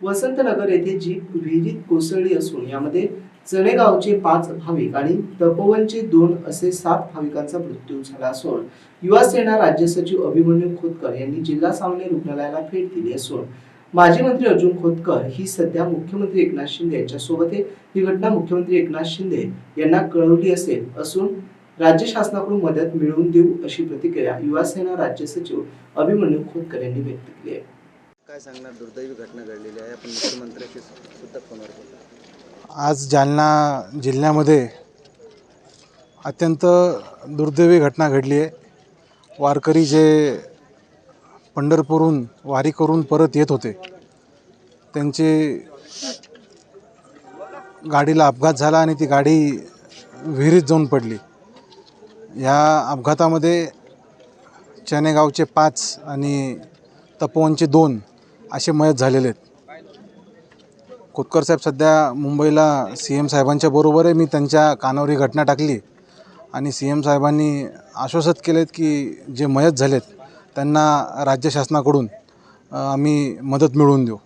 वसंतनगर येथे जीप विहिरीत कोसळली असून यामध्ये चणेगावचे पाच भाविक आणि तपोवनचे दोन असे सात भाविकांचा मृत्यू झाला असून युवा सेना राज्य सचिव अभिमन्यू खोतकर यांनी जिल्हा सामान्य रुग्णालयाला भेट दिली असून माजी मंत्री अर्जुन खोतकर ही सध्या मुख्यमंत्री एकनाथ शिंदे यांच्या सोबत ही घटना मुख्यमंत्री एकनाथ शिंदे यांना कळवली असेल असून राज्य शासनाकडून मदत मिळवून देऊ अशी प्रतिक्रिया युवा सेना राज्य सचिव अभिमन्यू खोतकर यांनी व्यक्त केली आहे. काय सांगणार? दुर्दैवी घटना घडलेली आहे. आपण मुख्यमंत्र्यांशी सुद्धा फोनवर बोलतो आज जालना जिल्ह्यामध्ये अत्यंत दुर्दैवी घटना घडली आहे. वारकरी जे पंढरपूरहून वारी करून परत येत होते त्यांची गाडीला अपघात झाला आणि ती गाडी विहिरीत जाऊन पडली. या अपघातामध्ये चनेगावचे पाच आणि तपोवनचे दोन असे मयत झालेले आहेत. खोतकर साहेब सध्या मुंबईला सी एम साहेबांच्या बरोबर आहे मी त्यांच्या कानावर ही घटना टाकली आणि सी एम साहेबांनी आश्वासित केलेत की जे मयत झालेत त्यांना राज्य शासनाकडून आम्ही मदत मिळवून देऊ.